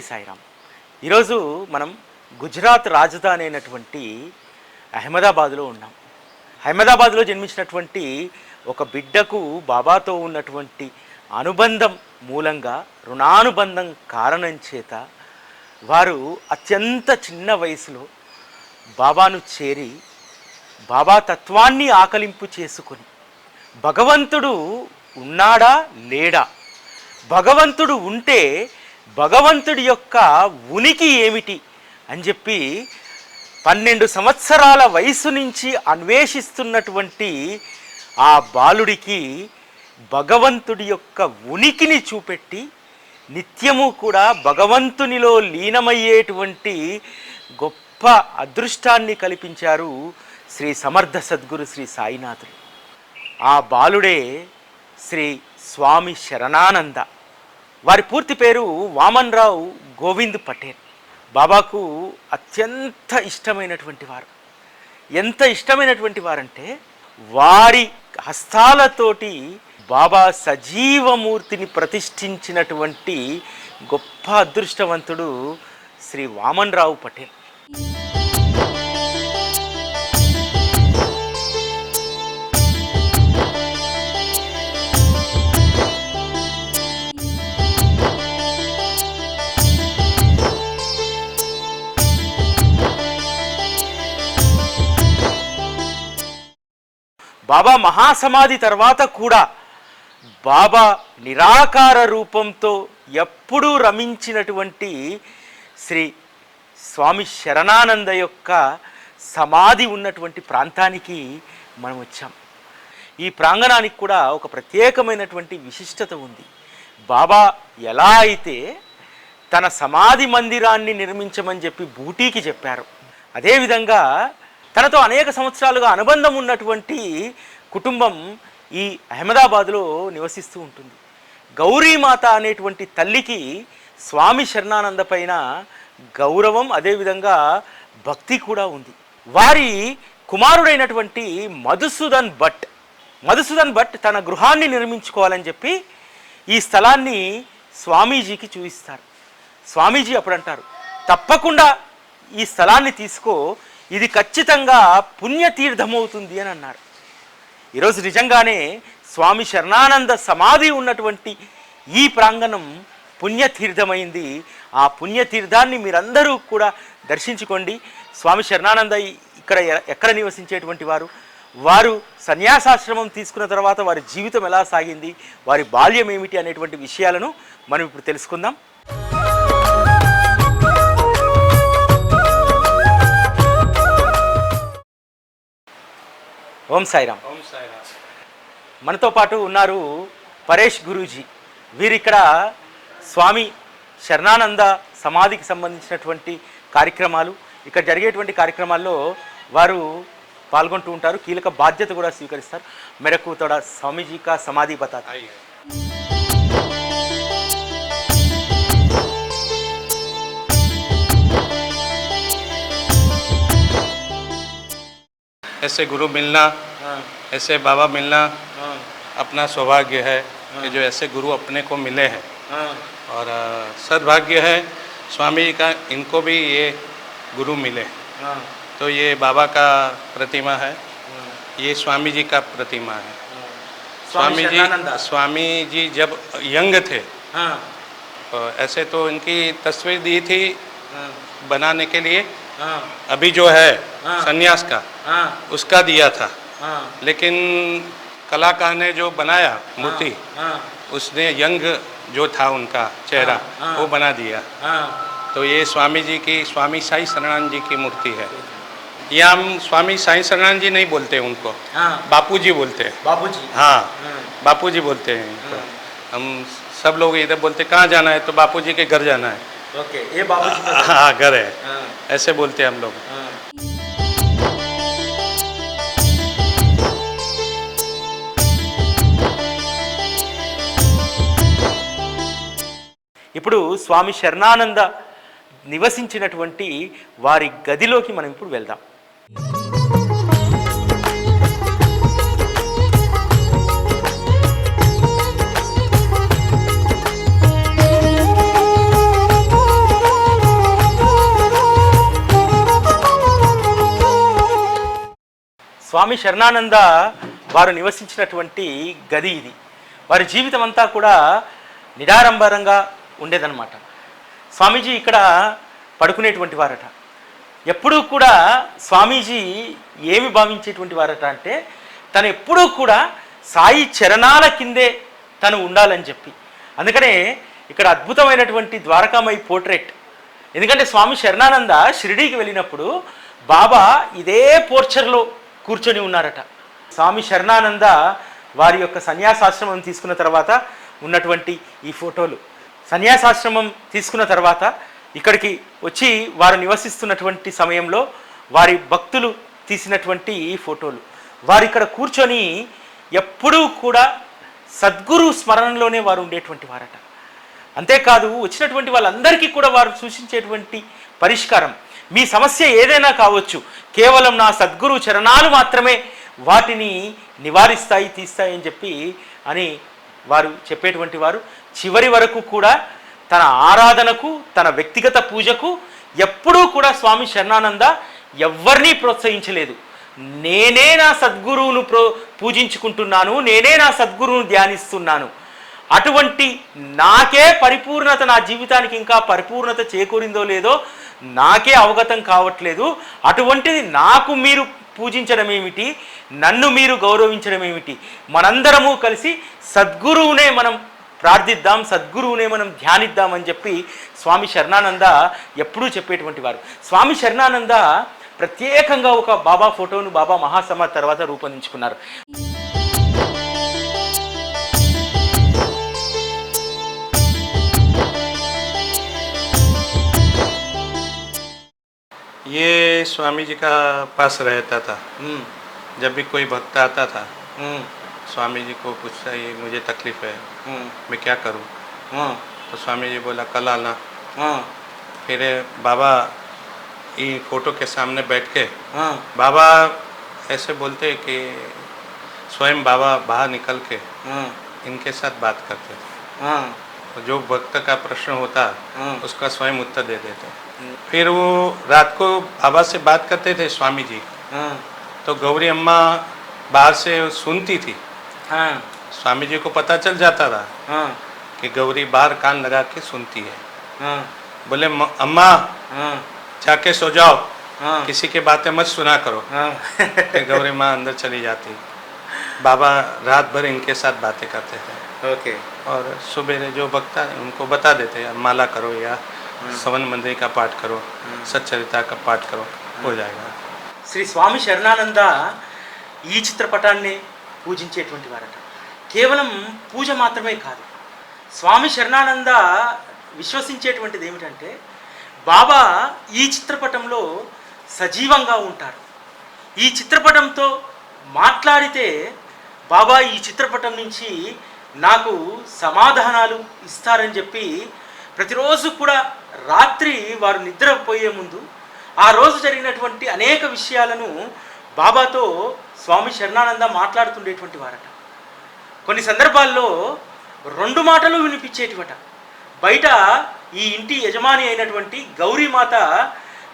శ్రీ సాయిరామ్. ఈరోజు మనం గుజరాత్ రాజధాని అయినటువంటి అహ్మదాబాద్లో ఉన్నాం. అహ్మదాబాద్లో జన్మించినటువంటి ఒక బిడ్డకు బాబాతో ఉన్నటువంటి అనుబంధం మూలంగా రుణానుబంధం కారణం చేత వారు అత్యంత చిన్న వయసులో బాబాను చేరి బాబా తత్వాన్ని ఆకలింపు చేసుకొని భగవంతుడు ఉన్నాడా లేడా? భగవంతుడు ఉంటే భగవంతుడి యొక్క ఉనికి ఏమిటి అని చెప్పి పన్నెండు సంవత్సరాల వయసు నుంచి అన్వేషిస్తున్నటువంటి ఆ బాలుడికి భగవంతుడి యొక్క ఉనికిని చూపెట్టి నిత్యము కూడా భగవంతునిలో లీనమయ్యేటువంటి గొప్ప అదృష్టాన్ని కల్పించారు శ్రీ సమర్థ సద్గురు శ్రీ సాయినాథుడు. ఆ బాలుడే శ్రీ స్వామి శరణానంద. వారి పూర్తి పేరు వామన్ రావు గోవింద్ పటేల్. బాబాకు అత్యంత ఇష్టమైనటువంటి వారు. ఎంత ఇష్టమైనటువంటి వారంటే వారి హస్తాలతోటి బాబా సజీవమూర్తిని ప్రతిష్ఠించినటువంటి గొప్ప అదృష్టవంతుడు శ్రీ వామన్ రావు పటేల్. బాబా మహాసమాధి తర్వాత కూడా బాబా నిరాకార రూపంతో ఎప్పుడూ రమించినటువంటి శ్రీ స్వామి శరణానంద యొక్క సమాధి ఉన్నటువంటి ప్రాంతానికి మనం వచ్చాం. ఈ ప్రాంగణానికి కూడా ఒక ప్రత్యేకమైనటువంటి విశిష్టత ఉంది. బాబా ఎలా అయితే తన సమాధి మందిరాన్ని నిర్మించమని చెప్పి బూటీకి చెప్పారు. అదేవిధంగా తనతో అనేక సంవత్సరాలుగా అనుబంధం ఉన్నటువంటి కుటుంబం ఈ అహ్మదాబాద్లో నివసిస్తూ ఉంటుంది. గౌరీమాత అనేటువంటి తల్లికి స్వామి శరణానంద పైన గౌరవం అదేవిధంగా భక్తి కూడా ఉంది. వారి కుమారుడైనటువంటి మధుసూదన్ భట్ మధుసూదన్ భట్ తన గృహాన్ని నిర్మించుకోవాలని చెప్పి ఈ స్థలాన్ని స్వామీజీకి చూపిస్తారు. స్వామీజీ అప్పుడు అంటారు తప్పకుండా ఈ స్థలాన్ని తీసుకో ఇది ఖచ్చితంగా పుణ్యతీర్థమవుతుంది అని అన్నారు. ఈరోజు నిజంగానే స్వామి శరణానంద సమాధి ఉన్నటువంటి ఈ ప్రాంగణం పుణ్యతీర్థమైంది. ఆ పుణ్యతీర్థాన్ని మీరందరూ కూడా దర్శించుకోండి. స్వామి శరణానంద ఇక్కడ ఎక్కడ నివసించేటువంటి వారు? వారు సన్యాసాశ్రమం తీసుకున్న తర్వాత వారి జీవితం ఎలా సాగింది? వారి బాల్యం ఏమిటి అనేటువంటి విషయాలను మనం ఇప్పుడు తెలుసుకుందాం. ఓం సాయిరామ్. ఓం సాయిరామ్. మనతో పాటు ఉన్నారు పరేష్ గురూజీ. వీరిక్కడ స్వామి శరణానంద సమాధికి సంబంధించినటువంటి కార్యక్రమాలు ఇక్కడ జరిగేటువంటి కార్యక్రమాల్లో వారు పాల్గొంటూ ఉంటారు. కీలక బాధ్యత కూడా స్వీకరిస్తారు. మేరకు తోడ స్వామీజీ కా సమాధి బతా ऐसे गुरु मिलना ऐसे बाबा मिलना अपना सौभाग्य है कि जो ऐसे गुरु अपने को मिले हैं। और सद्भाग्य है स्वामी जी का इनको भी ये गुरु मिले। तो ये बाबा का प्रतिमा है ये स्वामी जी का प्रतिमा है। स्वामी जी स्वामी जी जब यंग थे ऐसे तो इनकी तस्वीर दी थी बनाने के लिए हाँ। अभी जो है हाँ। संन्यास का हाँ। उसका दिया था। लेकिन कलाकार ने जो बनाया मूर्ति उसने यंग जो था उनका चेहरा वो बना दिया। तो ये स्वामी जी की स्वामी साई शरणान जी की मूर्ति है। ये हम स्वामी साई शरणान जी नहीं बोलते उनको। बापू जी बोलते हैं। बापू जी हाँ। बापू जी बोलते हैं हम सब लोग इधर बोलते कहाँ जाना है? तो बापू जी के घर जाना है। ఓకే ఏ బాబుజీ हाँ घर है ऐसे बोलते हैं हम लोग ఇప్పుడు స్వామి శరణానంద నివసించినటువంటి వారి గదిలోకి మనం ఇప్పుడు వెళ్దాం స్వామి శరణానంద వారు నివసించినటువంటి గది ఇది. వారి జీవితం అంతా కూడా నిడారంభరంగా ఉండేదన్నమాట. స్వామీజీ ఇక్కడ పడుకునేటువంటి వారట. ఎప్పుడూ కూడా స్వామీజీ ఏమి భావించేటువంటి వారట అంటే తను ఎప్పుడూ కూడా సాయి చరణాల కిందే తను ఉండాలని చెప్పి. అందుకనే ఇక్కడ అద్భుతమైనటువంటి ద్వారకామై పోర్ట్రేట్. ఎందుకంటే స్వామి శరణానంద షిరిడీకి వెళ్ళినప్పుడు బాబా ఇదే పోర్చర్లో కూర్చొని ఉన్నారట. స్వామి శరణానంద వారి యొక్క సన్యాసాశ్రమం తీసుకున్న తర్వాత ఉన్నటువంటి ఈ ఫోటోలు. సన్యాసాశ్రమం తీసుకున్న తర్వాత ఇక్కడికి వచ్చి వారు నివసిస్తున్నటువంటి సమయంలో వారి భక్తులు తీసినటువంటి ఈ ఫోటోలు. వారు ఇక్కడ కూర్చొని ఎప్పుడూ కూడా సద్గురు స్మరణలోనే వారు ఉండేటువంటి వారట. అంతేకాదు వచ్చినటువంటి వాళ్ళందరికీ కూడా వారు సూచించేటువంటి పరిష్కారం. మీ సమస్య ఏదైనా కావచ్చు కేవలం నా సద్గురు చరణాలు మాత్రమే వాటిని నివారిస్తాయి తీస్తాయి అని చెప్పి అని వారు చెప్పేటువంటి వారు. చివరి వరకు కూడా తన ఆరాధనకు తన వ్యక్తిగత పూజకు ఎప్పుడూ కూడా స్వామి శరణానంద ఎవరినీ ప్రోత్సహించలేదు. నేనే నా సద్గురువును ప్రో పూజించుకుంటున్నాను నేనే నా సద్గురువును ధ్యానిస్తున్నాను. అటువంటి నాకే పరిపూర్ణత నా జీవితానికి ఇంకా పరిపూర్ణత చేకూరిందో లేదో నాకే అవగతం కావట్లేదు. అటువంటిది నాకు మీరు పూజించడం ఏమిటి నన్ను మీరు గౌరవించడం ఏమిటి మనందరము కలిసి సద్గురువునే మనం ప్రార్థిద్దాం సద్గురువునే మనం ధ్యానిద్దాం అని చెప్పి స్వామి శరణానంద ఎప్పుడూ చెప్పేటువంటి వారు. స్వామి శరణానంద ప్రత్యేకంగా ఒక బాబా ఫోటోను బాబా మహాసమ తర్వాత రూపొందించుకున్నారు. ये स्वामी जी का पास रहता था। हम्म, जब भी कोई भक्त आता था हम्म, स्वामी जी को पूछता ये मुझे तकलीफ़ है। हम्म, मैं क्या करूँ? तो स्वामी जी बोला कल आना। फिर बाबा ये फ़ोटो के सामने बैठ के बाबा ऐसे बोलते कि स्वयं बाबा बाहर निकल के इनके साथ बात करते थे। हाँ। तो जो भक्त का प्रश्न होता हाँ। उसका स्वयं उत्तर दे देते। फिर वो रात को बाबा से बात करते थे स्वामी जी हाँ। तो गौरी अम्मा बाहर से सुनती थी हाँ। स्वामी जी को पता चल जाता था हाँ। कि गौरी बाहर कान लगा के सुनती है हाँ। बोले अम्मा हाँ। जाके सो जाओ हाँ। किसी के बातें मत सुना करो हाँ। गौरी माँ अंदर चली जाती बाबा रात भर इनके साथ बातें करते थे ओके और सुबह जो वक्ता उनको बता देते माला करो या सवन मंदिर का पाठ करो सच्चरिता का पाठ करो हो जाएगा శ్రీ స్వామి శరణానంద ఈ చిత్రపటాన్ని పూజించేటువంటి వారట కేవలం పూజ మాత్రమే కాదు స్వామి శరణానంద విశ్వసించేటువంటిది ఏమిటంటే బాబా ఈ చిత్రపటంలో సజీవంగా ఉంటారు ఈ చిత్రపటంతో మాట్లాడితే బాబా ఈ చిత్రపటం నుంచి నాకు సమాధానాలు ఇస్తారని చెప్పి ప్రతిరోజు కూడా రాత్రి వారు నిద్రపోయే ముందు ఆ రోజు జరిగినటువంటి అనేక విషయాలను బాబాతో స్వామి శరణానంద మాట్లాడుతుండేటువంటి వారట. కొన్ని సందర్భాల్లో రెండు మాటలు వినిపించేటివట. బయట ఈ ఇంటి యజమాని అయినటువంటి గౌరీమాత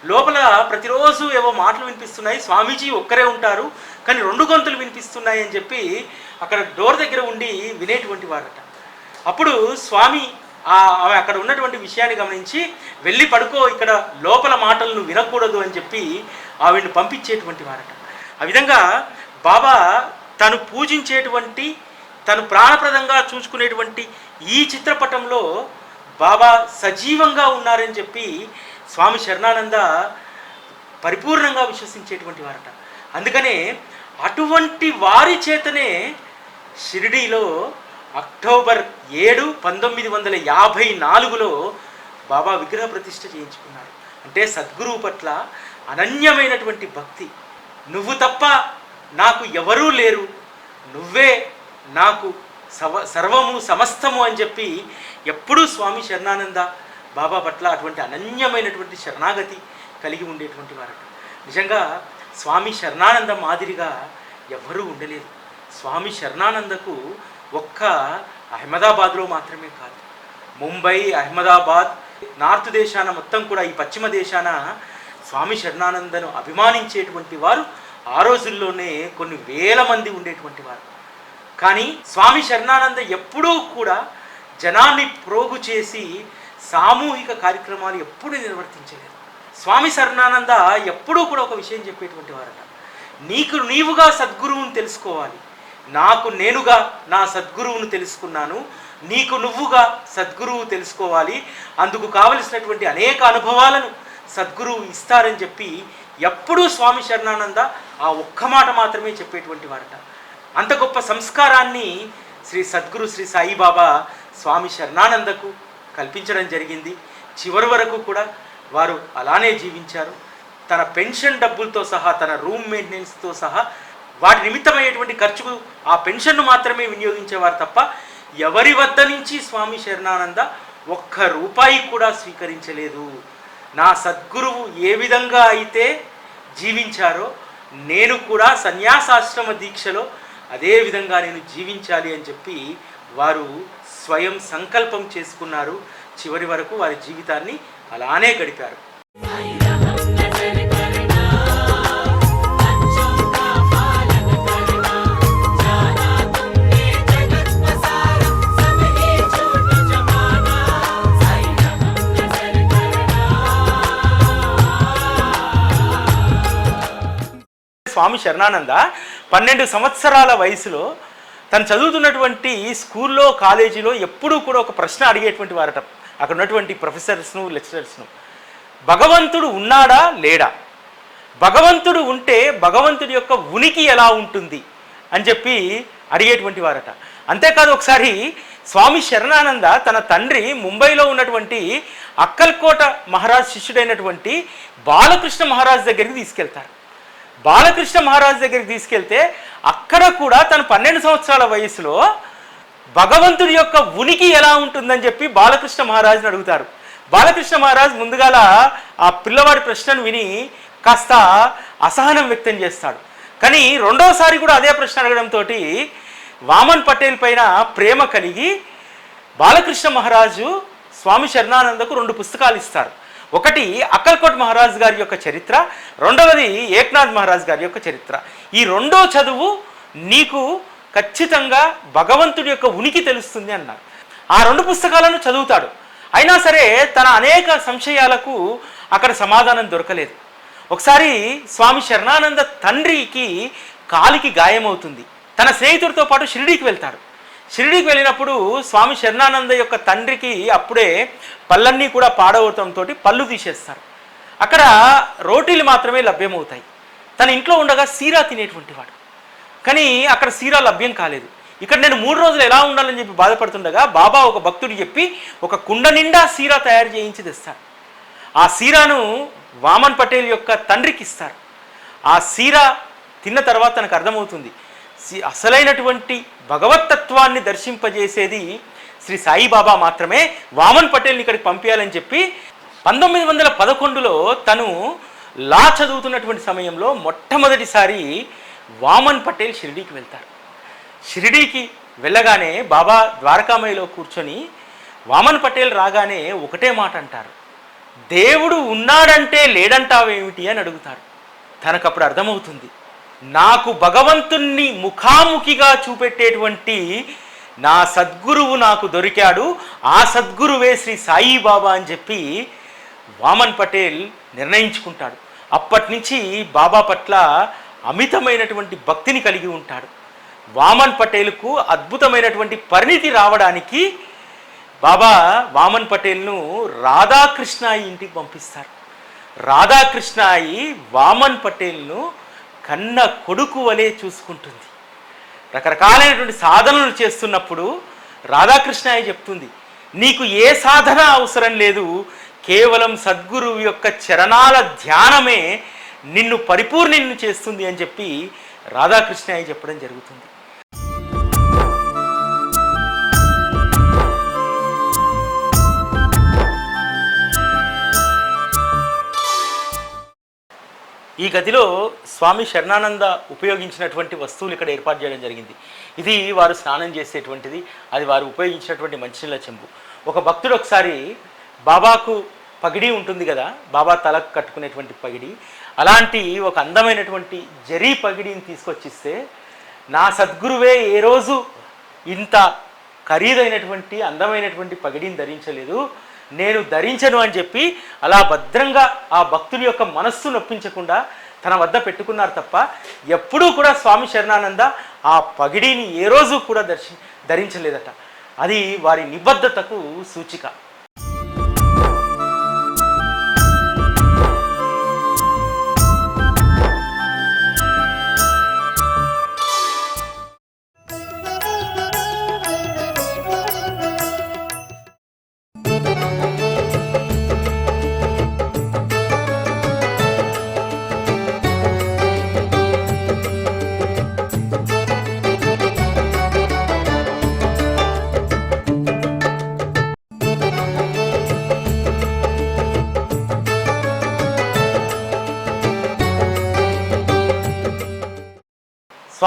లోపల ప్రతిరోజు ఏవో మాటలు వినిపిస్తున్నాయి స్వామీజీ ఒక్కరే ఉంటారు కానీ రెండు గొంతులు వినిపిస్తున్నాయి అని చెప్పి అక్కడ డోర్ దగ్గర ఉండి వినేటువంటి వారట. అప్పుడు స్వామి ఆమె అక్కడ ఉన్నటువంటి విషయాన్ని గమనించి వెళ్ళి పడుకో ఇక్కడ లోపల మాటలను వినకూడదు అని చెప్పి ఆవిడ్ని పంపించేటువంటి వారట. ఆ విధంగా బాబా తను పూజించేటువంటి తను ప్రాణప్రదంగా చూసుకునేటువంటి ఈ చిత్రపటంలో బాబా సజీవంగా ఉన్నారని చెప్పి స్వామి శరణానంద పరిపూర్ణంగా విశ్వసించేటువంటి వారట. అందుకనే అటువంటి వారి చేతనే షిరిడీలో అక్టోబర్ ఏడు పంతొమ్మిది వందల యాభై నాలుగులో బాబా విగ్రహ ప్రతిష్ఠ చేయించుకున్నారు. అంటే సద్గురువు పట్ల అనన్యమైనటువంటి భక్తి. నువ్వు తప్ప నాకు ఎవరూ లేరు. నువ్వే నాకు సవ సర్వము సమస్తము అని చెప్పి ఎప్పుడూ స్వామి శరణానంద బాబా పట్ల అటువంటి అనన్యమైనటువంటి శరణాగతి కలిగి ఉండేటువంటి వారట. నిజంగా స్వామి శరణానంద మాదిరిగా ఎవరూ ఉండలేదు స్వామి శరణానందకు ఒక్క అహ్మదాబాద్లో మాత్రమే కాదు. ముంబై అహ్మదాబాద్ నార్త్ దేశాన మొత్తం కూడా ఈ పశ్చిమ దేశాన స్వామి శరణానందను అభిమానించేటువంటి వారు ఆ రోజుల్లోనే కొన్ని వేల మంది ఉండేటువంటి వారు. కానీ స్వామి శరణానంద ఎప్పుడూ కూడా జనాన్ని ప్రోగు చేసి సామూహిక కార్యక్రమాలు ఎప్పుడూ నిర్వర్తించలేదు. స్వామి శరణానంద ఎప్పుడూ కూడా ఒక విషయం చెప్పేటువంటి వారట. నీకు నీవుగా సద్గురువుని తెలుసుకోవాలి. నాకు నేనుగా నా సద్గురువును తెలుసుకున్నాను. నీకు నువ్వుగా సద్గురువు తెలుసుకోవాలి. అందుకు కావలసినటువంటి అనేక అనుభవాలను సద్గురువు ఇస్తారని చెప్పి ఎప్పుడూ స్వామి శరణానంద ఆ ఒక్క మాట మాత్రమే చెప్పేటువంటి వారట. అంత గొప్ప సంస్కారాన్ని శ్రీ సద్గురు శ్రీ సాయిబాబా స్వామి శరణానందకు కల్పించడం జరిగింది. చివరి వరకు కూడా వారు అలానే జీవించారు. తన పెన్షన్ డబ్బులతో సహా తన రూమ్ మెయింటెనెన్స్తో సహా వాటి నిమిత్తమయ్యేటువంటి ఖర్చుకు ఆ పెన్షన్ను మాత్రమే వినియోగించేవారు తప్ప ఎవరి వద్ద నుంచి స్వామి శరణానంద ఒక్క రూపాయి కూడా స్వీకరించలేదు. నా సద్గురువు ఏ విధంగా అయితే జీవించారో నేను కూడా సన్యాసాశ్రమ దీక్షలో అదే విధంగా నేను జీవించాలి అని చెప్పి వారు స్వయం సంకల్పం చేసుకున్నారు. చివరి వరకు వారి జీవితాన్ని అలానే గడిపారు. స్వామి శరణానంద పన్నెండు సంవత్సరాల వయసులో తను చదువుతున్నటువంటి స్కూల్లో కాలేజీలో ఎప్పుడూ కూడా ఒక ప్రశ్న అడిగేటువంటి వారట. అక్కడ ఉన్నటువంటి ప్రొఫెసర్స్ను లెక్చరర్స్ను. భగవంతుడు ఉన్నాడా? లేడా? భగవంతుడు ఉంటే భగవంతుడి యొక్క ఉనికి ఎలా ఉంటుంది? అని చెప్పి అడిగేటువంటి వారట. అంతేకాదు ఒకసారి స్వామి శరణానంద తన తండ్రి ముంబైలో ఉన్నటువంటి అక్కల్కోట మహారాజ్ శిష్యుడైనటువంటి బాలకృష్ణ మహారాజ్ దగ్గరికి తీసుకెళ్తారు. బాలకృష్ణ మహారాజు దగ్గరికి తీసుకెళ్తే అక్కడ కూడా తను పన్నెండు సంవత్సరాల వయసులో భగవంతుడి యొక్క ఉనికి ఎలా ఉంటుందని చెప్పి బాలకృష్ణ మహారాజుని అడుగుతారు. బాలకృష్ణ మహారాజ్ ముందుగాల ఆ పిల్లవాడి ప్రశ్నను విని కాస్త అసహనం వ్యక్తం చేస్తాడు. కానీ రెండోసారి కూడా అదే ప్రశ్న అడగడంతో వామన్ పటేల్ పైన ప్రేమ కలిగి బాలకృష్ణ మహారాజు స్వామి శరణానందకు రెండు పుస్తకాలు ఇస్తారు. ఒకటి అక్కల్కోట్ మహారాజ్ గారి యొక్క చరిత్ర రెండవది ఏక్నాథ్ మహారాజ్ గారి యొక్క చరిత్ర. ఈ రెండో చదువు నీకు ఖచ్చితంగా భగవంతుడి యొక్క ఉనికి తెలుస్తుంది అన్నారు ఆ రెండు పుస్తకాలను చదువుతాడు. అయినా సరే తన అనేక సంశయాలకు అక్కడ సమాధానం దొరకలేదు. ఒకసారి స్వామి శరణానంద తండ్రికి కాలికి గాయమవుతుంది. తన స్నేహితుడితో పాటు షిరిడీకి వెళ్తాడు. షిరిడీకి వెళ్ళినప్పుడు స్వామి శరణానంద యొక్క తండ్రికి అప్పుడే పళ్ళన్నీ కూడా పాడవటంతో పళ్ళు తీసేస్తారు. అక్కడ రోటీలు మాత్రమే లభ్యమవుతాయి. తన ఇంట్లో ఉండగా సీరా తినేటువంటి వాడు కానీ అక్కడ సీరా లభ్యం కాలేదు. ఇక్కడ నేను మూడు రోజులు ఎలా ఉండాలని చెప్పి బాధపడుతుండగా బాబా ఒక భక్తుడు చెప్పి ఒక కుండ నిండా సీరా తయారు చేయించి తెస్తారు. ఆ సీరాను వామన్ పటేల్ యొక్క తండ్రికి ఇస్తారు. ఆ సీరా తిన్న తర్వాత తనకు అర్థమవుతుంది. అసలైనటువంటి భగవతత్వాన్ని దర్శింపజేసేది శ్రీ సాయిబాబా మాత్రమే. వామన్ పటేల్ని ఇక్కడికి పంపించాలని చెప్పి పంతొమ్మిది వందల పదకొండులో తను లా చదువుతున్నటువంటి సమయంలో మొట్టమొదటిసారి వామన్ పటేల్ షిరిడీకి వెళ్తారు. షిరిడీకి వెళ్ళగానే బాబా ద్వారకామయిలో కూర్చొని వామన్ పటేల్ రాగానే ఒకటే మాట అంటారు. దేవుడు ఉన్నాడంటే లేడంటావేమిటి? అని అడుగుతారు. తనకు అప్పుడు అర్థమవుతుంది. నాకు భగవంతుణ్ణి ముఖాముఖిగా చూపెట్టేటువంటి నా సద్గురువు నాకు దొరికాడు. ఆ సద్గురువే శ్రీ సాయిబాబా అని చెప్పి వామన్ పటేల్ నిర్ణయించుకుంటాడు. అప్పటి నుంచి బాబా పట్ల అమితమైనటువంటి భక్తిని కలిగి ఉంటాడు. వామన్ పటేల్కు అద్భుతమైనటువంటి పరిణితి రావడానికి బాబా వామన్ పటేల్ను రాధాకృష్ణాయి ఇంటికి పంపిస్తారు. రాధాకృష్ణాయి వామన్ పటేల్ను కన్న కొడుకు వలె చూసుకుంటుంది. రకరకాలైనటువంటి సాధనలు చేస్తున్నప్పుడు రాధాకృష్ణయ్య చెప్తుంది నీకు ఏ సాధన అవసరం లేదు కేవలం సద్గురువు యొక్క చరణాల ధ్యానమే నిన్ను పరిపూర్ణిని చేస్తుంది అని చెప్పి రాధాకృష్ణయ్య చెప్పడం జరుగుతుంది. ఈ గదిలో స్వామి శరణానంద ఉపయోగించినటువంటి వస్తువులు ఇక్కడ ఏర్పాటు చేయడం జరిగింది. ఇది వారు స్నానం చేసేటువంటిది అది వారు ఉపయోగించినటువంటి మంచినీళ్ళ చెంబు. ఒక భక్తుడు ఒకసారి బాబాకు పగిడి ఉంటుంది కదా బాబా తలకు కట్టుకునేటువంటి పగిడి అలాంటి ఒక అందమైనటువంటి జరీ పగిడిని తీసుకొచ్చిస్తే నా సద్గురువే ఏ రోజు ఇంత ఖరీదైనటువంటి అందమైనటువంటి పగిడిని ధరించలేదు నేను ధరించను అని చెప్పి అలా భద్రంగా ఆ భక్తుని యొక్క మనస్సు నొప్పించకుండా తన వద్ద పెట్టుకున్నారు తప్ప ఎప్పుడూ కూడా స్వామి శరణానంద ఆ పగిడిని ఏ రోజు కూడా దర్శి ధరించలేదట. అది వారి నిబద్ధతకు సూచిక.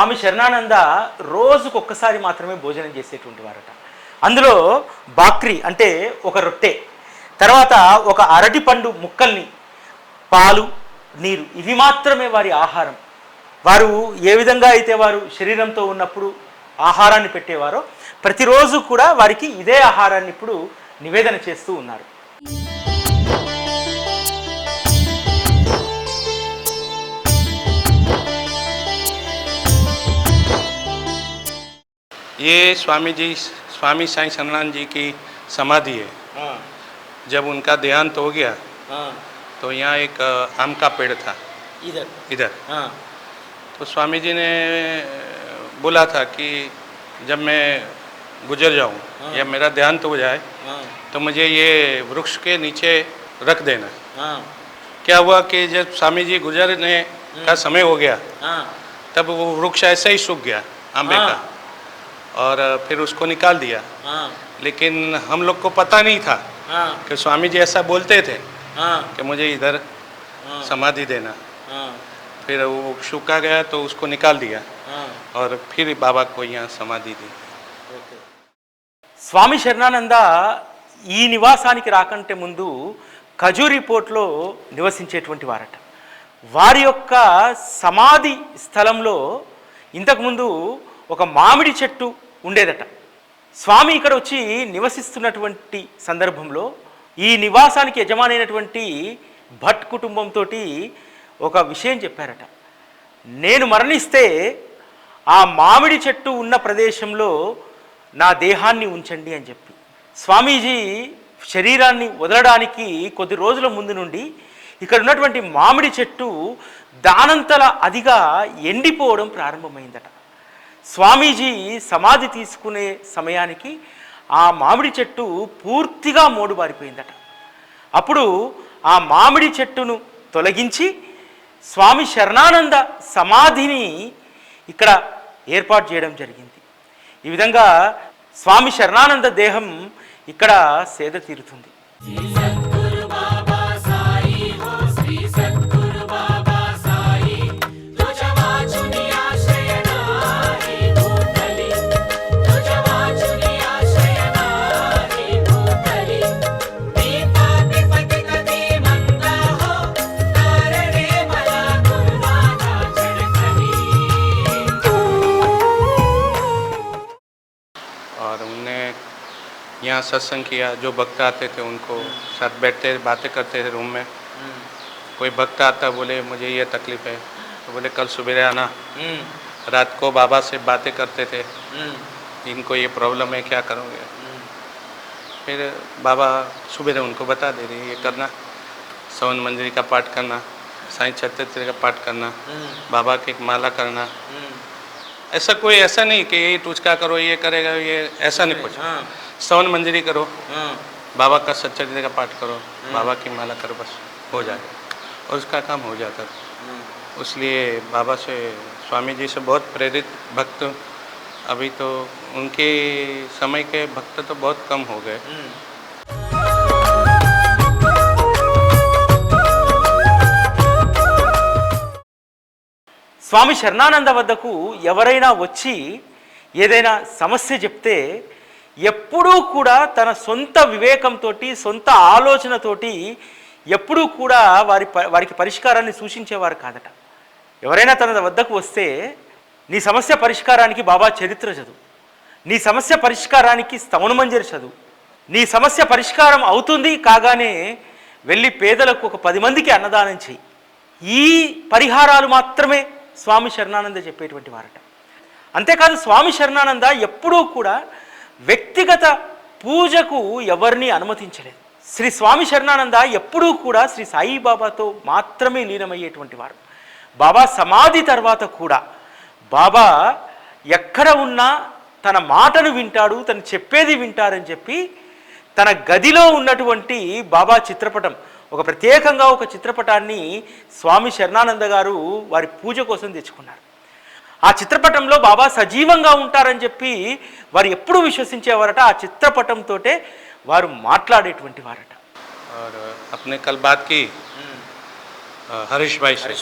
స్వామి శరణానంద రోజుకొక్కసారి మాత్రమే భోజనం చేసేటువంటి వారట. అందులో బాక్రీ అంటే ఒక రొట్టె తర్వాత ఒక అరటి పండు ముక్కల్ని పాలు నీరు ఇవి మాత్రమే వారి ఆహారం. వారు ఏ విధంగా అయితే వారు శరీరంతో ఉన్నప్పుడు ఆహారాన్ని పెట్టేవారో ప్రతిరోజు కూడా వారికి ఇదే ఆహారాన్ని ఇప్పుడు నివేదన చేస్తూ ఉన్నారు. ये स्वामी जी स्वामी साई सन्नान जी की समाधि है। हाँ। जब उनका देहांत हो गया हाँ। तो यहाँ एक आम का पेड़ था। इधर। इधर। हाँ। तो स्वामी जी ने बोला था कि जब मैं गुजर जाऊँ या मेरा देहांत हो जाए तो मुझे ये वृक्ष के नीचे रख देना। क्या हुआ कि जब स्वामी जी गुजरने का हम्म। समय हो गया तब वो वृक्ष ऐसे ही सूख गया आंबे का। और अ, फिर उसको निकाल दिया लेकिन हम लोग को पता नहीं था कि स्वामी जी ऐसा बोलते थे कि मुझे इधर समाधि देना फिर वो सूखा गया तो उसको निकाल दिया और फिर बाबा को यहाँ समाधि दी స్వామి శరణానంద ఈ నివాసానికి రాకంటే ముందు ఖజూరి పోర్ట్లో నివసించేటువంటి వారట వారి యొక్క సమాధి స్థలంలో ఇంతకుముందు ఒక మామిడి చెట్టు ఉండేదట. స్వామి ఇక్కడ వచ్చి నివసిస్తున్నటువంటి సందర్భంలో ఈ నివాసానికి యజమానైనటువంటి భట్ కుటుంబంతో ఒక విషయం చెప్పారట. నేను మరణిస్తే ఆ మామిడి చెట్టు ఉన్న ప్రదేశంలో నా దేహాన్ని ఉంచండి అని చెప్పి. స్వామీజీ శరీరాన్ని వదలడానికి కొద్ది రోజుల ముందు నుండి ఇక్కడ ఉన్నటువంటి మామిడి చెట్టు దానంతల అదిగా ఎండిపోవడం ప్రారంభమైందట. స్వామీజీ సమాధి తీసుకునే సమయానికి ఆ మామిడి చెట్టు పూర్తిగా మోడుబారిపోయిందట. అప్పుడు ఆ మామిడి చెట్టును తొలగించి స్వామి శరణానంద సమాధిని ఇక్కడ ఏర్పాటు చేయడం జరిగింది. ఈ విధంగా స్వామి శరణానంద దేహం ఇక్కడ సేద తీరుతుంది. यहाँ सत्संग किया, जो भक्त आते थे उनको साथ बैठते, बातें करते थे रूम में। कोई भक्त आता, बोले, मुझे ये तकलीफ़ है। तो बोले, कल सवेरे आना। रात को बाबा से बातें करते थे। इनको ये प्रॉब्लम है, क्या करोगे? फिर बाबा सुबह उनको बता दे रहे ये करना। सवन मंजरी का पाठ करना, साई छत्तीसगढ़ का पाठ करना, बाबा की माला करना। ऐसा कोई ऐसा नहीं कि ये टुचका करो, ये करेगा, ये ऐसा नहीं कुछ। सवन मंजरी करो बाबा का सच्चरित्र का पाठ करो बाबा की माला करो बस हो जाएगा और उसका काम हो जाता था इसलिए बाबा से स्वामी जी से बहुत प्रेरित भक्त अभी तो उनके समय के भक्त तो बहुत कम हो गए స్వామి శరణానంద వద్దకు ఎవరైనా వచ్చి ఏదైనా సమస్య చెప్తే ఎప్పుడూ కూడా తన సొంత వివేకంతో సొంత ఆలోచనతోటి ఎప్పుడూ కూడా వారి ప- వారికి పరిష్కారాన్ని సూచించేవారు కాదట. ఎవరైనా తన వద్దకు వస్తే నీ సమస్య పరిష్కారానికి బాబా చరిత్ర చదువు. నీ సమస్య పరిష్కారానికి స్తవనమంజరి చదువు. నీ సమస్య పరిష్కారం అవుతుంది కాగానే వెళ్ళి పేదలకు ఒక పది మందికి అన్నదానం చేయి ఈ పరిహారాలు మాత్రమే స్వామి శరణానంద చెప్పేటువంటి వారట. అంతేకాదు స్వామి శరణానంద ఎప్పుడూ కూడా వ్యక్తిగత పూజకు ఎవరిని అనుమతించలేదు. శ్రీ స్వామి శరణానంద ఎప్పుడూ కూడా శ్రీ సాయిబాబాతో మాత్రమే లీనమయ్యేటువంటి వారు. బాబా సమాధి తర్వాత కూడా బాబా ఎక్కడ ఉన్నా తన మాటను వింటాడు తను చెప్పేది వింటారని చెప్పి తన గదిలో ఉన్నటువంటి బాబా చిత్రపటం ఒక ప్రత్యేకంగా ఒక చిత్రపటాన్ని స్వామి శరణానంద గారు వారి పూజ కోసం తెచ్చుకున్నారు. ఆ చిత్రపటంలో బాబా సజీవంగా ఉంటారని చెప్పి వారు ఎప్పుడు విశ్వసించేవారట ఆ చిత్రపటంతో వారు మాట్లాడేటువంటి వారట और अपने कल बात की अ, हरीश भाई से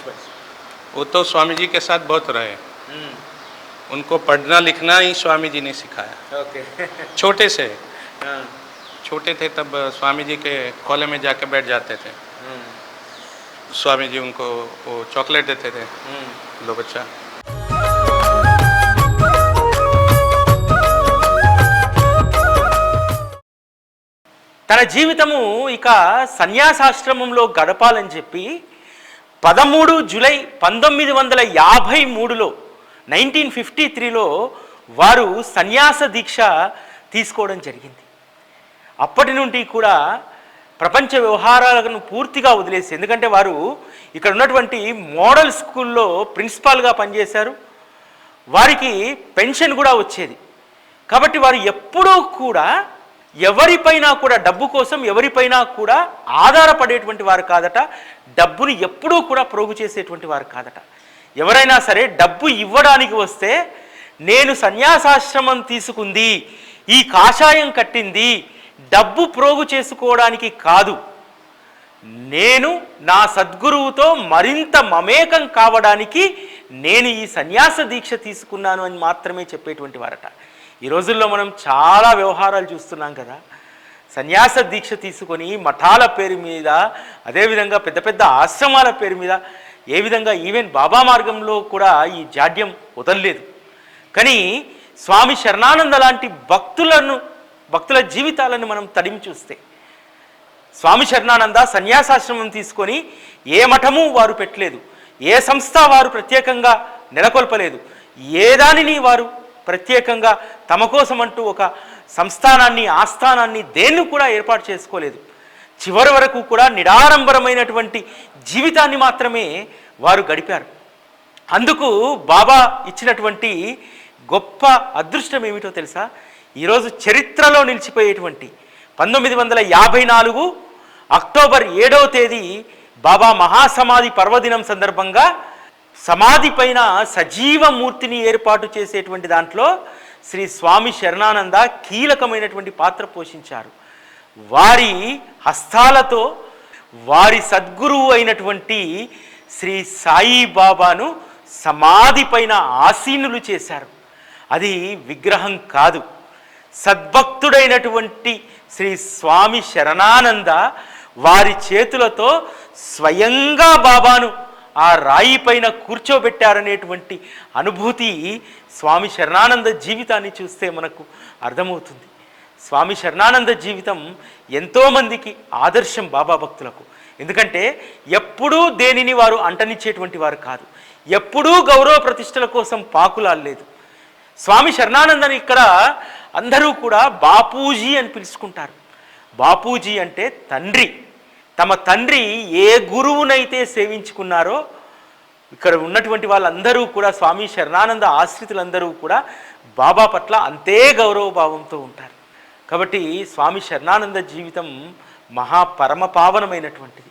वो तो स्वामी जी के साथ बहुत रहे उनको पढ़ना लिखना ही स्वामी जी ने सिखाया ఓకే छोटे से छोटे थे तब स्वामी जी के खोले में जाके बैठ जाते थे स्वामी जी उनको वो चॉकलेट देते थे लो बच्चा తన జీవితము ఇక సన్యాసాశ్రమంలో గడపాలని చెప్పి పదమూడు జూలై పంతొమ్మిది వందల యాభై మూడులో నైన్టీన్ ఫిఫ్టీ త్రీలో వారు సన్యాస దీక్ష తీసుకోవడం జరిగింది. అప్పటి నుండి కూడా ప్రపంచ వ్యవహారాలను పూర్తిగా వదిలేసి ఎందుకంటే వారు ఇక్కడ ఉన్నటువంటి మోడల్ స్కూల్లో ప్రిన్సిపాల్గా పనిచేశారు. వారికి పెన్షన్ కూడా వచ్చేది. కాబట్టి వారు ఎప్పుడూ కూడా ఎవరిపైనా కూడా డబ్బు కోసం ఎవరిపైనా కూడా ఆధారపడేటువంటి వారు కాదట డబ్బుని ఎప్పుడూ కూడా ప్రోగు చేసేటువంటి వారు కాదట. ఎవరైనా సరే డబ్బు ఇవ్వడానికి వస్తే నేను సన్యాసాశ్రమం తీసుకుంది ఈ కాషాయం కట్టింది డబ్బు ప్రోగు చేసుకోవడానికి కాదు. నేను నా సద్గురువుతో మరింత మమేకం కావడానికి నేను ఈ సన్యాస దీక్ష తీసుకున్నాను అని మాత్రమే చెప్పేటువంటి వారట. ఈ రోజుల్లో మనం చాలా వ్యవహారాలు చూస్తున్నాం కదా. సన్యాస దీక్ష తీసుకొని మఠాల పేరు మీద అదేవిధంగా పెద్ద పెద్ద ఆశ్రమాల పేరు మీద ఏ విధంగా ఈవెన్ బాబా మార్గంలో కూడా ఈ జాడ్యం వదలలేదు. కానీ స్వామి శరణానంద లాంటి భక్తులను భక్తుల జీవితాలను మనం తడిమి చూస్తే స్వామి శరణానంద సన్యాసాశ్రమం తీసుకొని ఏ మఠము వారు పెట్టలేదు. ఏ సంస్థ వారు ప్రత్యేకంగా నెలకొల్పలేదు. ఏ దానిని వారు ప్రత్యేకంగా తమ కోసం అంటూ ఒక సంస్థానాన్ని ఆస్థానాన్ని దేన్ని కూడా ఏర్పాటు చేసుకోలేదు. చివరి వరకు కూడా నిడారంభరమైనటువంటి జీవితాన్ని మాత్రమే వారు గడిపారు. అందుకు బాబా ఇచ్చినటువంటి గొప్ప అదృష్టం ఏమిటో తెలుసా? ఈరోజు చరిత్రలో నిలిచిపోయేటువంటి పంతొమ్మిది వందల యాభై నాలుగు అక్టోబర్ ఏడవ తేదీ బాబా మహాసమాధి పర్వదినం సందర్భంగా సమాధి పైన సజీవ మూర్తిని ఏర్పాటు చేసేటువంటి దాంట్లో శ్రీ స్వామి శరణానంద కీలకమైనటువంటి పాత్ర పోషించారు. వారి హస్తాలతో వారి సద్గురువు అయినటువంటి శ్రీ సాయి బాబాను సమాధి పైన ఆసీనులు చేశారు. అది విగ్రహం కాదు. సద్భక్తుడైనటువంటి శ్రీ స్వామి శరణానంద వారి చేతులతో స్వయంగా బాబాను ఆ రాయి పైన కూర్చోబెట్టారనేటువంటి అనుభూతి స్వామి శరణానంద జీవితాన్ని చూస్తే మనకు అర్థమవుతుంది. స్వామి శరణానంద జీవితం ఎంతోమందికి ఆదర్శం బాబా భక్తులకు. ఎందుకంటే ఎప్పుడూ దేనిని వారు అంటనిచ్చేటువంటి వారు కాదు. ఎప్పుడూ గౌరవ ప్రతిష్టల కోసం పాకులాడలేదు స్వామి శరణానందని ఇక్కడ అందరూ కూడా బాపూజీ అని పిలుచుకుంటారు. బాపూజీ అంటే తండ్రి. తమ తండ్రి ఏ గురువునైతే సేవించుకున్నారో ఇక్కడ ఉన్నటువంటి వాళ్ళందరూ కూడా స్వామి శరణానంద ఆశ్రితులందరూ కూడా బాబా పట్ల అంతే గౌరవ భావంతో ఉంటారు. కాబట్టి స్వామి శరణానంద జీవితం మహా పరమ పావనమైనటువంటిది.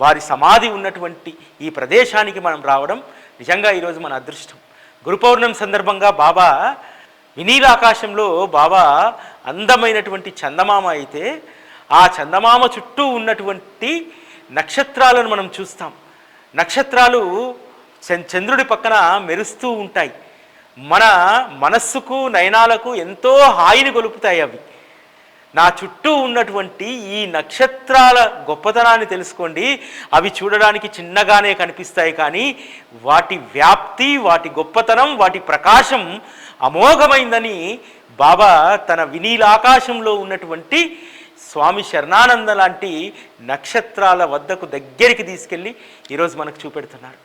వారి సమాధి ఉన్నటువంటి ఈ ప్రదేశానికి మనం రావడం నిజంగా ఈరోజు మన అదృష్టం. గురు పౌర్ణమి సందర్భంగా బాబా వినీలాకాశంలో బాబా అందమైనటువంటి చందమామ అయితే ఆ చందమామ చుట్టూ ఉన్నటువంటి నక్షత్రాలను మనం చూస్తాం. నక్షత్రాలు చంద్రుడి పక్కన మెరుస్తూ ఉంటాయి. మన మనస్సుకు నయనాలకు ఎంతో హాయిని గొలుపుతాయి అవి. నా చుట్టూ ఉన్నటువంటి ఈ నక్షత్రాల గొప్పతనాన్ని తెలుసుకోండి. అవి చూడడానికి చిన్నగానే కనిపిస్తాయి కానీ వాటి వ్యాప్తి వాటి గొప్పతనం వాటి ప్రకాశం అమోఘమైందని బాబా తన వినీలాకాశంలో ఉన్నటువంటి స్వామి శరణానంద లాంటి నక్షత్రాల వద్దకు దగ్గరికి తీసుకెళ్ళి ఈరోజు మనకు చూపెడుతున్నారు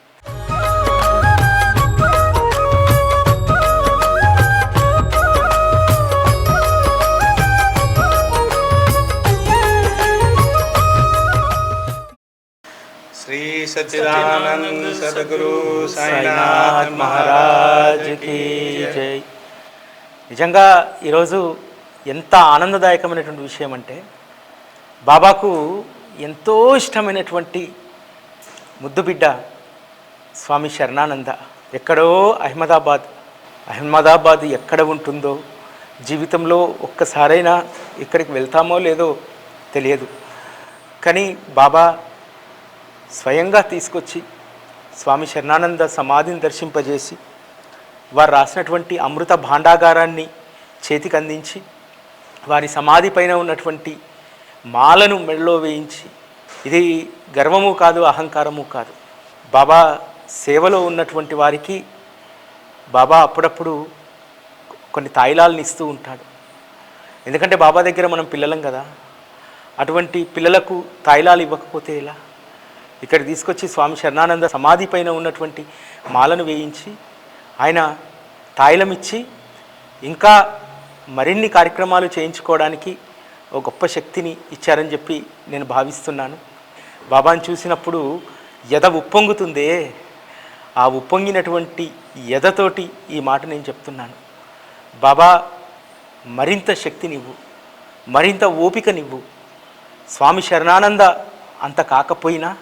श्री सच्चिदानंद सदगुरु సాయినాథ్ మహారాజ్ కి జై నిజంగా ఈరోజు ఎంత ఆనందదాయకమైనటువంటి విషయం అంటే బాబాకు ఎంతో ఇష్టమైనటువంటి ముద్దుబిడ్డ స్వామి శరణానంద ఎక్కడో అహ్మదాబాద్ అహ్మదాబాద్ ఎక్కడ ఉంటుందో జీవితంలో ఒక్కసారైనా ఇక్కడికి వెళ్తామో లేదో తెలియదు. కానీ బాబా స్వయంగా తీసుకొచ్చి స్వామి శరణానంద సమాధిని దర్శింపజేసి వారు రాసినటువంటి అమృత భాండాగారాన్ని చేతికి అందించి వారి సమాధి పైన ఉన్నటువంటి మాలను మెడలో వేయించి ఇది గర్వము కాదు అహంకారము కాదు. బాబా సేవలో ఉన్నటువంటి వారికి బాబా అప్పుడప్పుడు కొన్ని తాయిలాలను ఇస్తూ ఉంటాడు. ఎందుకంటే బాబా దగ్గర మనం పిల్లలం కదా. అటువంటి పిల్లలకు తాయిలాలు ఇవ్వకపోతే ఎలా? ఇక్కడ తీసుకొచ్చి స్వామి శరణానంద సమాధి పైన ఉన్నటువంటి మాలను వేయించి ఆయన తాయిలం ఇచ్చి ఇంకా మరిన్ని కార్యక్రమాలు చేయించుకోవడానికి ఒక గొప్ప శక్తిని ఇచ్చారని చెప్పి నేను భావిస్తున్నాను. బాబాని చూసినప్పుడు ఎద ఉప్పొంగుతుందే? ఆ ఉప్పొంగినటువంటి ఎదతోటి ఈ మాట నేను చెప్తున్నాను. బాబా మరింత శక్తినివ్వు మరింత ఓపికనివ్వు. స్వామి శరణానంద అంత కాకపోయినా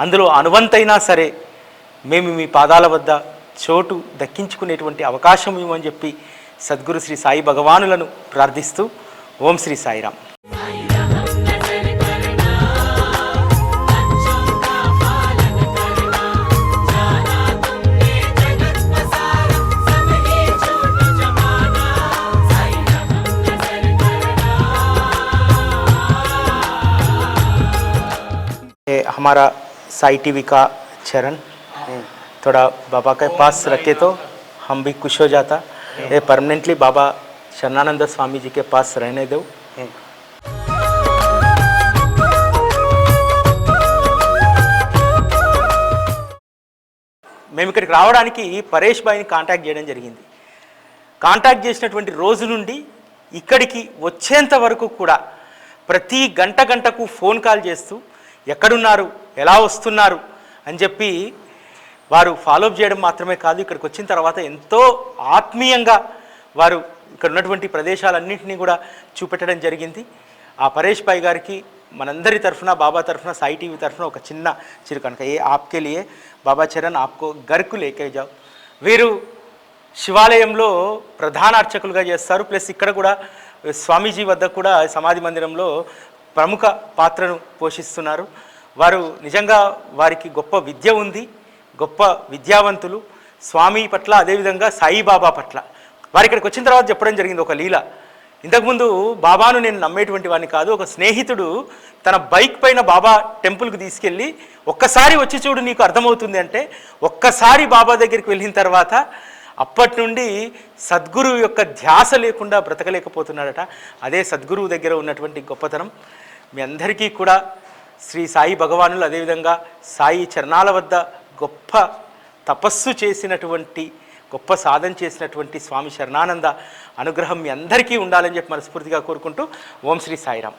అందులో అనువంతైనా సరే మేము మీ పాదాల వద్ద చోటు దక్కించుకునేటువంటి అవకాశం ఇవ్వమని చెప్పి సద్గురు శ్రీ సాయి భగవానులను ప్రార్థిస్తూ ఓం శ్రీ సాయిరామ్ ये हमारा साई टीवी का चरण थोड़ा बाबा के पास रखे तो हम भी खुश हो जाता ये परमानेंटली बाबा शरणानंद स्वामी जी के पास रहने दो మేము ఇక్కడికి రావడానికి పరేష్ బాయ్ని కాంటాక్ట్ చేయడం జరిగింది కాంటాక్ట్ చేసినటువంటి రోజు నుండి ఇక్కడికి వచ్చేంత వరకు కూడా ప్రతి గంట గంటకు ఫోన్ కాల్ చేస్తూ ఎక్కడున్నారు ఎలా వస్తున్నారు అని చెప్పి వారు ఫాలోఅప్ చేయడం మాత్రమే కాదు ఇక్కడికి వచ్చిన తర్వాత ఎంతో ఆత్మీయంగా వారు ఇక్కడ ఉన్నటువంటి ప్రదేశాలన్నింటినీ కూడా చూపెట్టడం జరిగింది. ఆ పరేష్ పై గారికి మనందరి తరఫున బాబా తరఫున సాయి టీవీ తరఫున ఒక చిన్న చిరు కనుక ఏ ఆప్కే లియే బాబా చరణ్ ఆప్కో గర్కు లేకే జావ్. వీరు శివాలయంలో ప్రధాన అర్చకులుగా చేస్తారు ప్లస్ ఇక్కడ కూడా స్వామీజీ వద్ద కూడా సమాధి మందిరంలో ప్రముఖ పాత్రను పోషిస్తున్నారు. వారు నిజంగా వారికి గొప్ప విద్య ఉంది. గొప్ప విద్యావంతులు స్వామి పట్ల అదేవిధంగా సాయిబాబా పట్ల. వారు ఇక్కడికి వచ్చిన తర్వాత చెప్పడం జరిగింది ఒక లీల. ఇంతకుముందు బాబాను నేను నమ్మేటువంటి వాడిని కాదు ఒక స్నేహితుడు తన బైక్ పైన బాబా టెంపుల్కి తీసుకెళ్ళి ఒక్కసారి వచ్చి చూడు నీకు అర్థమవుతుంది అంటే ఒక్కసారి బాబా దగ్గరికి వెళ్ళిన తర్వాత అప్పటి నుండి సద్గురు యొక్క ధ్యాస లేకుండా బ్రతకలేకపోతున్నాడట. అదే సద్గురువు దగ్గర ఉన్నటువంటి గొప్పతనం. మీ అందరికీ కూడా శ్రీ సాయి భగవానులు అదేవిధంగా సాయి చరణాల వద్ద గొప్ప తపస్సు చేసినటువంటి గొప్ప సాధన చేసినటువంటి స్వామి శరణానంద అనుగ్రహం మీ అందరికీ ఉండాలని చెప్పి మనస్ఫూర్తిగా కోరుకుంటూ ఓం శ్రీ సాయిరామ్.